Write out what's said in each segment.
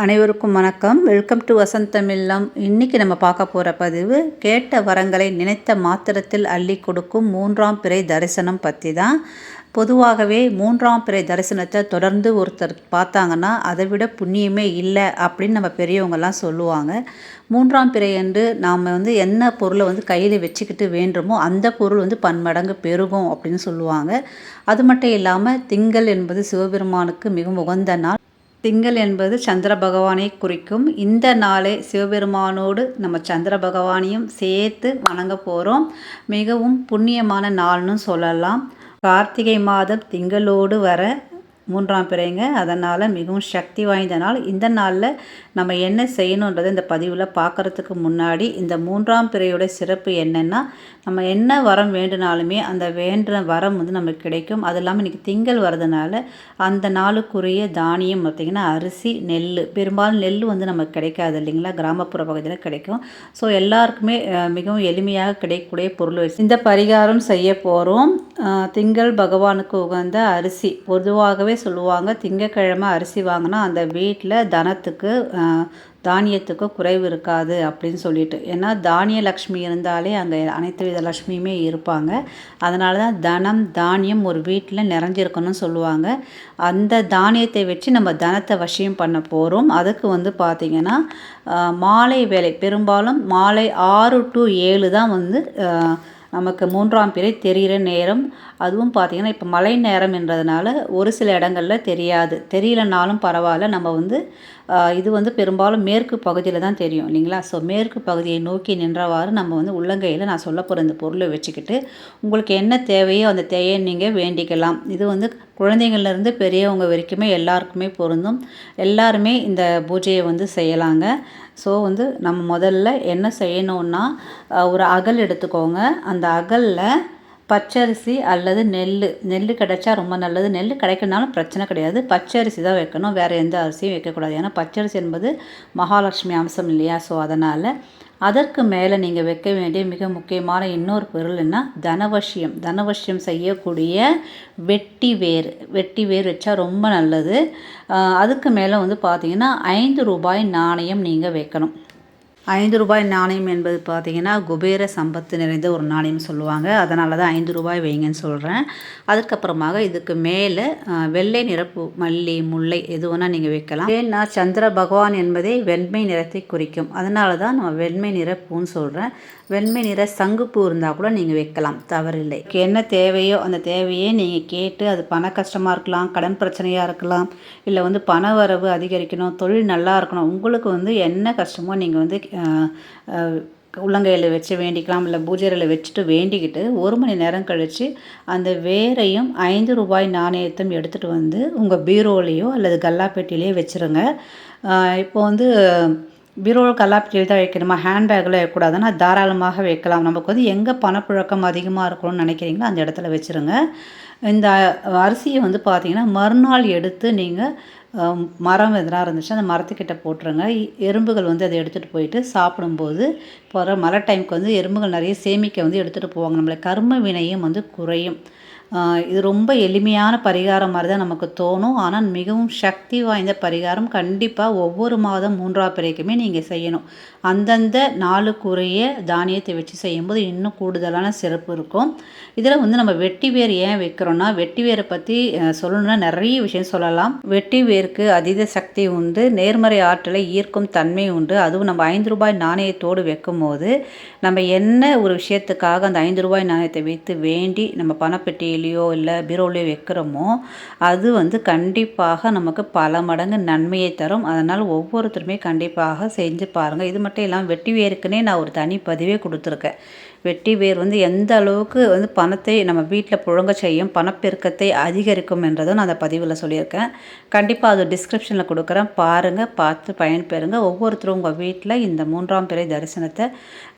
அனைவருக்கும் வணக்கம். Welcome to வசந்தமில்லம் இன்றைக்கி நம்ம பார்க்க போகிற பதிவு கேட்ட வரங்களை நினைத்த மாத்திரத்தில் அள்ளி கொடுக்கும் மூன்றாம் பிறை தரிசனம் பற்றி தான். பொதுவாகவே மூன்றாம் பிறை தரிசனத்தை தொடர்ந்து ஒருத்தர் பார்த்தாங்கன்னா அதை விட புண்ணியமே இல்லை அப்படின்னு நம்ம பெரியவங்கெல்லாம் சொல்லுவாங்க. மூன்றாம் பிறை என்று நாம் வந்து என்ன பொருளை வந்து கையில் வச்சுக்கிட்டு வேண்டுமோ அந்த பொருள் வந்து பன்மடங்கு பெருகும் அப்படின்னு சொல்லுவாங்க. அது மட்டும் இல்லாமல் திங்கள் என்பது சிவபெருமானுக்கு மிகவும் உகந்த நாள். திங்கள் என்பது சந்திர பகவானை குறிக்கும். இந்த நாளை சிவபெருமானோடு நம்ம சந்திர பகவானையும் சேர்த்து வணங்க போகிறோம் மிகவும் புண்ணியமான நாள்னு சொல்லலாம். கார்த்திகை மாதம் திங்களோடு வர மூன்றாம் பிறைங்க. அதனால் மிகவும் சக்தி வாய்ந்த நாள். இந்த நாளில் நம்ம என்ன செய்யணுன்றதை இந்த பதிவில் பார்க்குறதுக்கு முன்னாடி இந்த மூன்றாம் பிறையோட சிறப்பு என்னென்னா நம்ம என்ன வரம் வேண்டுனாலுமே அந்த வேண்டுன வரம் வந்து நமக்கு கிடைக்கும். அது இல்லாமல் இன்றைக்கி திங்கள் வர்றதுனால அந்த நாளுக்குரிய தானியம் பார்த்திங்கன்னா அரிசி நெல் பெரும்பாலும் நெல் வந்து நமக்கு கிடைக்காது இல்லைங்களா? கிராமப்புற பகுதியில் கிடைக்கும். ஸோ எல்லாருக்குமே மிகவும் எளிமையாக கிடைக்கக்கூடிய பொருள். இந்த பரிகாரம் செய்ய போகிறோம் திங்கள் பகவானுக்கு உகந்த அரிசி. பொதுவாகவே சொல்லுவாங்க திங்கக்கிழமை அரிசி வாங்கினா அந்த வீட்டில் தனத்துக்கு தானியத்துக்கு குறைவு இருக்காது அப்படின்னு சொல்லிட்டு. ஏன்னா தானிய லக்ஷ்மி இருந்தாலே அங்கே அனைத்து வித லக்ஷ்மியுமே இருப்பாங்க. அதனால தான் தனம் தானியம் ஒரு வீட்டில் நிறைஞ்சிருக்கணும்னு சொல்லுவாங்க. அந்த தானியத்தை வச்சு நம்ம தனத்தை வசியம் பண்ண போகிறோம் அதுக்கு வந்து பார்த்திங்கன்னா மாலை வேலை. பெரும்பாலும் மாலை ஆறு டு ஏழு தான் வந்து நமக்கு மூன்றாம் பிறை தெரிகிற நேரம். அதுவும் பார்த்திங்கன்னா இப்போ மழை நேரம் என்றதுனால ஒரு சில இடங்களில் தெரியாது. தெரியலனாலும் பரவாயில்ல. நம்ம வந்து இது வந்து பெரும்பாலும் மேற்கு பகுதியில் தான் தெரியும் இல்லைங்களா? ஸோ மேற்கு பகுதியை நோக்கி நின்றவாறு நம்ம வந்து உள்ளங்கையில் நான் சொல்ல போகிற இந்த பொருளை வச்சுக்கிட்டு உங்களுக்கு என்ன தேவையோ அந்த தேவையை நீங்கள் வேண்டிக்கலாம். இது வந்து குழந்தைங்கள்லேருந்து பெரியவங்க வரைக்குமே எல்லாருக்குமே பொருந்தும். எல்லாருமே இந்த பூஜையை வந்து செய்யலாங்க. ஸோ வந்து நம்ம முதல்ல என்ன செய்யணுன்னா ஒரு அகல் எடுத்துக்கோங்க. அந்த அகலில் பச்சரிசி அல்லது நெல் நெல் கிடைச்சா ரொம்ப நல்லது. நெல் கிடைக்கனாலும் பிரச்சனை கிடையாது. பச்சரிசி தான் வைக்கணும். வேறு எந்த அரிசியும் வைக்கக்கூடாது. ஏன்னா பச்சரிசி என்பது மகாலட்சுமி அம்சம் இல்லையா? ஸோ அதனால் அதற்கு மேலே நீங்கள் வைக்க வேண்டிய மிக முக்கியமான இன்னொரு பொருள்னா தனவசியம். தனவசியம் செய்யக்கூடிய வெட்டி வேர். வெட்டி வேர் வச்சா ரொம்ப நல்லது. அதுக்கு மேலே வந்து பார்த்தீங்கன்னா ஐந்து ரூபாய் நாணயம் நீங்கள் வைக்கணும். ஐந்து ரூபாய் நாணயம் என்பது பார்த்திங்கன்னா குபேர சம்பத்து நிறைந்த ஒரு நாணயம் சொல்லுவாங்க. அதனால தான் ஐந்து ரூபாய் வைங்கன்னு சொல்கிறேன் அதுக்கப்புறமாக இதுக்கு மேலே வெள்ளை நிறப்பு மல்லி முல்லை எது வேணால் நீங்கள் வைக்கலாம். ஏன்னா சந்திர பகவான் என்பதே வெண்மை நிறத்தை குறிக்கும். அதனால தான் நம்ம வெண்மை நிற பூன்னு சொல்கிறேன் வெண்மை நிற சங்குப்பூ இருந்தால் கூட நீங்கள் வைக்கலாம். தவறில்லை. என்ன தேவையோ அந்த தேவையே நீங்கள் கேட்டு அது பண கஷ்டமாக இருக்கலாம் கடன் பிரச்சனையாக இருக்கலாம் இல்லை வந்து பண வரவு அதிகரிக்கணும் தொழில் நல்லா இருக்கணும் உங்களுக்கு வந்து என்ன கஷ்டமோ நீங்கள் வந்து உள்ளங்கையில் வச்சு வேண்டிக்கலாம் இல்லை பூஜையில் வச்சுட்டு வேண்டிக்கிட்டு ஒரு மணி நேரம் கழித்து அந்த வேரையும் ஐந்து ரூபாய் நாணயத்தையும் எடுத்துகிட்டு வந்து உங்கள் பீரோலையோ அல்லது கல்லாப்பேட்டிலேயோ வச்சுருங்க. இப்போ வந்து பீரோவில் கல்லாப்பேட்டியில் தான் வைக்கணுமா? ஹேண்ட்பேக்கில் வைக்கக்கூடாதுன்னா தாராளமாக வைக்கலாம். நமக்கு வந்து எங்கே பணப்புழக்கம் அதிகமாக இருக்கணும்னு நினைக்கிறீங்களோ அந்த இடத்துல வச்சுருங்க. இந்த அரிசியை வந்து பார்த்திங்கன்னா மறுநாள் எடுத்து நீங்கள் மரம் எதனா இருந்துச்சு அந்த மரத்துக்கிட்ட போட்டுருங்க. எறும்புகள் வந்து அதை எடுத்துகிட்டு போயிட்டு சாப்பிடும்போது போகிற மழை டைமுக்கு வந்து எறும்புகள் நிறைய சேமிக்க வந்து எடுத்துகிட்டு போவாங்க. நம்மளை கர்ம வினையும் வந்து குறையும். இது ரொம்ப எளிமையான பரிகாரம் மாதிரி தான் நமக்கு தோணும். ஆனால் மிகவும் சக்தி வாய்ந்த பரிகாரம். கண்டிப்பாக ஒவ்வொரு மாதம் மூன்றாவது பிறைக்குமே நீங்கள் செய்யணும். அந்தந்த நாளுக்குரிய தானியத்தை வச்சு செய்யும்போது இன்னும் கூடுதலான சிறப்பு இருக்கும். இதில் வந்து நம்ம வெட்டி வேர் ஏன் வைக்கிறோன்னா வெட்டி வேரை பற்றி சொல்லணும்னா நிறைய விஷயம் சொல்லலாம். வெட்டி வேருக்கு அதீத சக்தி உண்டு. நேர்மறை ஆற்றலை ஈர்க்கும் தன்மை உண்டு. அதுவும் நம்ம ஐந்து ரூபாய் நாணயத்தோடு வைக்கும் போது நம்ம என்ன ஒரு விஷயத்துக்காக அந்த ஐந்து ரூபாய் நாணயத்தை வைத்து வேண்டி நம்ம பணப்பெட்டியில் பெட்டியிலையோ இல்லை பீரோலையோ வைக்கிறோமோ அது வந்து கண்டிப்பாக நமக்கு பல மடங்கு நன்மையை தரும். அதனால் ஒவ்வொருத்தருமே கண்டிப்பாக செஞ்சு பாருங்கள் இது மட்டும் இல்லாமல் வெட்டி வேருக்குன்னே நான் ஒரு தனி பதிவே கொடுத்துருக்கேன். வெட்டி வேர் வந்து எந்த அளவுக்கு வந்து பணத்தை நம்ம வீட்டில் புழங்க செய்யும் பணப்பெருக்கத்தை அதிகரிக்கும் என்றதும் நான் அந்த பதிவில் சொல்லியிருக்கேன். கண்டிப்பாக அது டிஸ்கிரிப்ஷனில் கொடுக்குறேன். பாருங்கள் பார்த்து பயன்பெறுங்க. ஒவ்வொருத்தரும் உங்கள் வீட்டில் இந்த மூன்றாம் பிறை தரிசனத்தை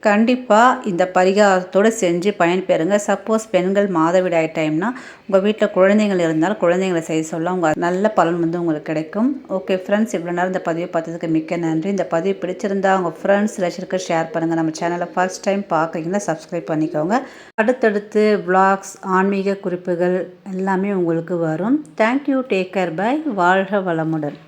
கண்டிப்பாக இந்த பரிகாரத்தோடு செஞ்சு பயன்பெறுங்க. சப்போஸ் பெண்கள் மாதவிடாய் டைம்னா உங்கள் வீட்டில் குழந்தைங்கள் இருந்தால் குழந்தைங்களை செய்ய சொல்ல உங்கள் நல்ல பலன் வந்து உங்களுக்கு கிடைக்கும். ஓகே ஃப்ரெண்ட்ஸ் இவ்வளோ நேரம் இந்த பதிவை பார்த்ததுக்கு மிக்க நன்றி. இந்த பதிவு பிடிச்சிருந்தா உங்கள் ஃப்ரெண்ட்ஸ் ரிலேஷனுக்கு ஷேர் பண்ணுங்கள் நம்ம சேனலை ஃபர்ஸ்ட் டைம் பார்க்குறீங்கன்னா சப்ஸ்கிரைப் பண்ணிக்கோங்க. அடுத்தடுத்து விளாக்ஸ் ஆன்மீக குறிப்புகள் எல்லாமே உங்களுக்கு வரும். தேங்க்யூ டேக் கேர் பை வாழ்க வளமுடன்.